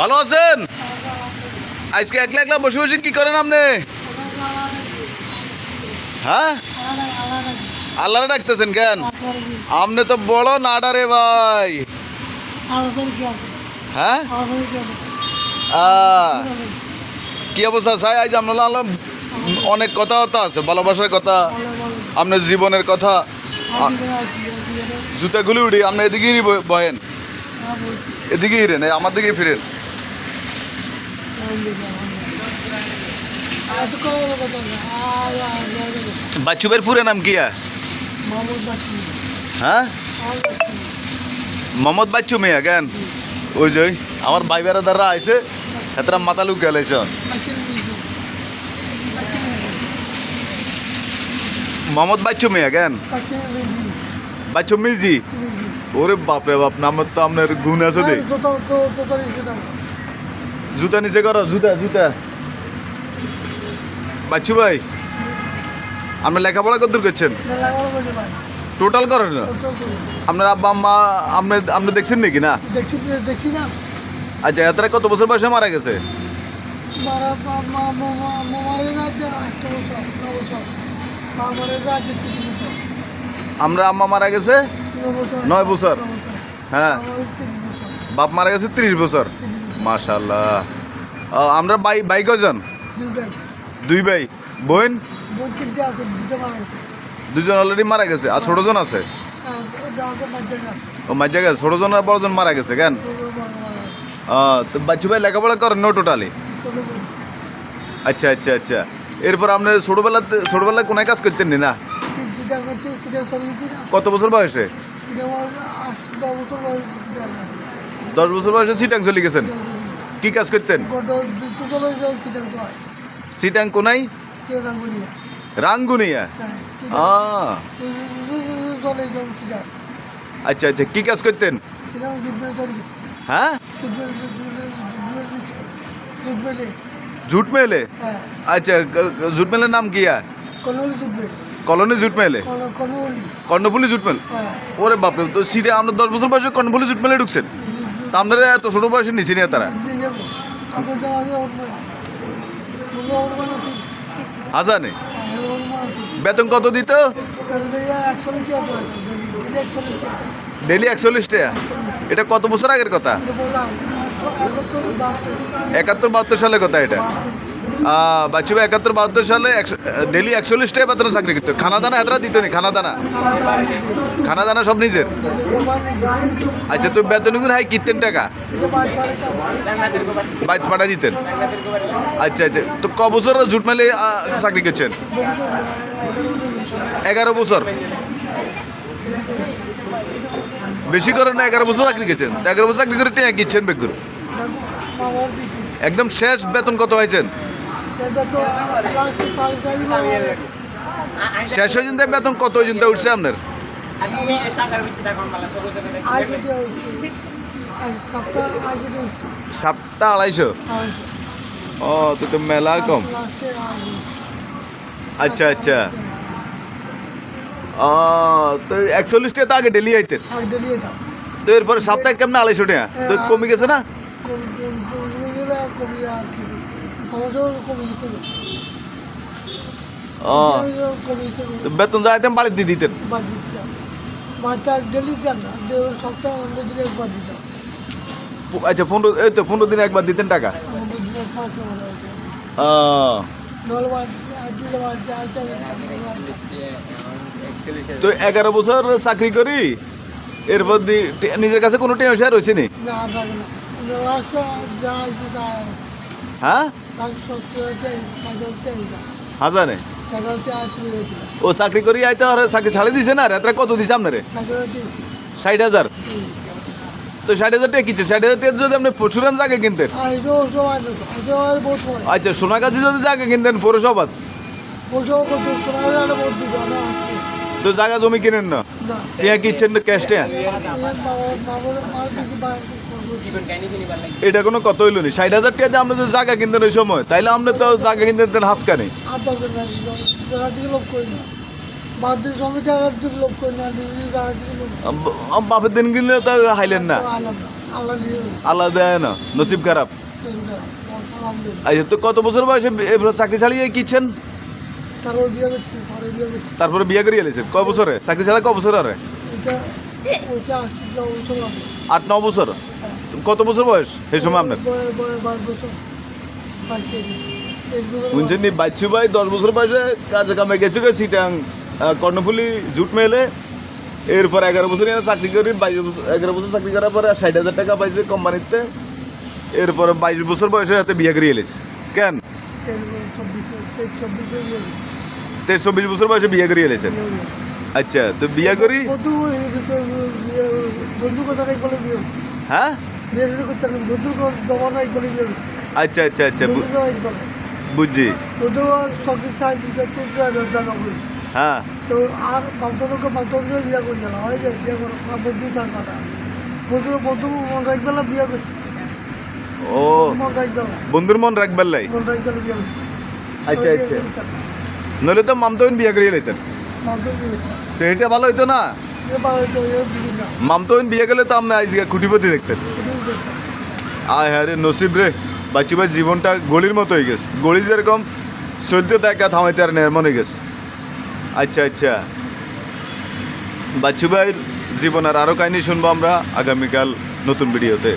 ভালো আছেন? আজকে একলা একলা বসে বসে কি করেন আপনি? হ্যাঁ? আল্লাহরে ডাকতেছেন কেন? আপনি তো বড় নাডারে ভাই। হ্যাঁ? কি অবস্থা চাই আজ আপনার আল্লাহ অনেক কথাবার্তা আছে, ভালোবাসার কথা, আপনার জীবনের কথা। জুতাগুলি উঠি আপনি এদিকেই বহেন এদিকেই হিরেন আমার দিকেই ফিরেন। বাচ্চু ভাইয়ের পুরে নাম কি হ্যাঁ? মোহাম্মদ বাচ্চু মেয়া, কেন? ওই যে, আমার ভাই বেড়াদাররা আইসে এতটা মাথা লুক গেলাইছে মোহাম্মদ বাচ্চু মিয়া, কেন? বাচ্চু মিজি? ওরে বাপরে বাপ নামের তো আপনার গুণ আছে দে। জুতা নিচে করো জুতা জুতা। বাচ্চু ভাই আপনি লেখাপড়া কত দূর করছেন? টোটাল করেন না? আপনার আব্বা আম্মা আপনি আপনি দেখছেন নাকি না? আচ্ছা এতটা কত বছর বয়সে মারা গেছে? আমরা আম্মা মারা গেছে? নয় বছর। হ্যাঁ। বাপ মারা গেছে ত্রিশ বছর। মাশাল্লাহ আমরা ভাই ভাই কজন দুই ভাই। বোন? দুজন অলরেডি মারা গেছে আর ছোটজন আছে? হ্যাঁ ও মাঝে গেছে ছোটজন আর বড়জন মারা গেছে কেন? তো বাচ্চু ভাই লেখাপড়া করেন নো টোটালি আচ্ছা আচ্ছা আচ্ছা। এরপর আপনি ছোটবেলাতে ছোটবেলায় কোনায় কাজ করতেন না কত বছর বয়সে? দশ বছর বয়স সেটা চলে গেছেন? কি কাজ করতেন? সেটা কোনাই রাঙ্গুনিয়া। হ্যাঁ আচ্ছা আচ্ছা কি কাজ করতেন? হ্যাঁ? জুট মেলে? হ্যাঁ। আচ্ছা জুট মেলের নাম কি colony jute mill? Karnaphuli jute mill? হ্যাঁ। ওরে বাপরে তো সিটে আমরা দশ বছর বয়সে কর্ণফুলি জুট মেলে ঢুকছেন? তা আপনারা এত ছোটো বয়সে নিছি তারা। আসা আছে বেতন কত দিত? ডেলি একচল্লিশ টাকা। এটা কত বছর আগের কথা? একাত্তর বাহাত্তর সালের কথা এটা। বাচ্চু ভাই একাত্তর, বাহাত্তর সালে ডেলি একচল্লিশ টাকা বেতনে চাকরি করতো। খানা দানা এতটা দিত নি খানা দানা খানা দানা সব নিজের। আচ্ছা তো বেতন গুণ হাই কিতেন টাকা? বাইত পাঠা দিতেন। আচ্ছা আচ্ছা তো ক বছর জুট মেলে চাকরি করছেন? এগারো বছর। বেশি করেন না, এগারো বছর চাকরি করছেন? এগারো বছর চাকরি করে টেয়া কিচ্ছেন বেগুর একদম শেষ বেতন কত হয়েছেন শেষ পর্যন্ত বেতন কত পর্যন্ত উঠছে আপনার? সাতটা আড়াইশো? ও তো তো মেলা কম। আচ্ছা আচ্ছা। ও তো একচল্লিশ টাকা তো আগে ডেলি আইতেন। দাও তো এরপরে সপ্তাহে কেমন আড়াইশো টাকা? তো কমে গেছে না? ও বেতন যাইতেন বাড়ি দিয়ে দিতেন। আচ্ছা পনেরো এই তো পনেরো দিনে একবার দিতেন টাকা? তো এগারো বছর চাকরি করি এরপর নিজের কাছে কোনো টেনশন রয়েছে নি? না হ্যাঁ? হাজারে? ও চাকরি করি আইতে আর চাকরি ছাড়ি দিছে না রাত্রে কত দিছে আপনারে ষাট হাজার? তো ষাট হাজার টাকা কিনছে ষাট হাজার টাকা যদি আপনি পরশুরাম জায়গা কিনতেন? আচ্ছা সোনাগাছি যদি জায়গা কিনতেন আসছে তো জায়গা জমি কিনেন না? না। টিয়া কিনছেন ক্যাশ টিয়া? এটা কোনো কত হইল নি। ষাট হাজার টাকা আপনি যদি জায়গা কিনতেন ওই সময় তাইলে আপনি তো জায়গা কিনতেন হাসকানি আর দরকার নাই। জায়গা দিকে লোক করি না। বাদ দিয়ে সঙ্গে জায়গার দিকে লোক করি না দিদি জায়গা দিকে লোক বাপের দিন কিনলে তো হাইলেন না। আল্লাহ দেয় না নসিব খারাপ। আচ্ছা তো কত বছর বয়সে চাকরি ছাড়িয়ে কিচ্ছেন? তারপরে বিয়ে করিয়ে এলেছেন কয় বছরে? চাকরি ছাড়া কয় বছর আরে? আট ন বছর? কত বছর বয়স সেই সময় আপনার? শুনছেন নি? বাচ্চু ভাই দশ বছর বয়সে কাজে কামে গেছে গে সিটাং কর্ণফুলি জুট মেলে। এরপর এগারো বছর চাকরি করি বাইশ বছর এগারো বছর চাকরি করার পরে ষাট হাজার টাকা পাইছে কোম্পানিতে। এরপরে বাইশ বছর বয়সে হাতে বিয়ে করিয়ে এলেছে। কেন? তেইশ চব্বিশ বছর বয়সে বিয়ে করিয়ে এলেছেন? আচ্ছা তো বিয়ে করি? বিয়ে হ্যাঁ? আচ্ছা আচ্ছা আচ্ছা বুঝছি। হ্যাঁ। তো আর বান্ধবকে বান্ধবকে বিয়ে করছে না হয় যে বিয়ে করো না বন্ধু তার কথা বন্ধু বন্ধু মন রাখবেলা বিয়ে করছে ও বন্ধুর মন রাখবার লাই। আচ্ছা আচ্ছা। নইলে তো মামতোন বিয়ে করিয়ে লাইতেন। তো এটা ভালো হইতো না? মামতোন বিয়ে গেলে তো আমরা আইসি খুঁটিপতি দেখতেন। আয় হ্যাঁ রে, নসিব রে। বাচ্চু ভাই, জীবনটা গলির মতো হয়ে গেছে। গলি যেরকম চলতে দেখা থামাইতে আর এমন হয়ে গেছে। আচ্ছা আচ্ছা। বাচ্চু ভাইয়ের জীবনের আরও কাহিনী শুনব আমরা আগামীকাল নতুন ভিডিওতে।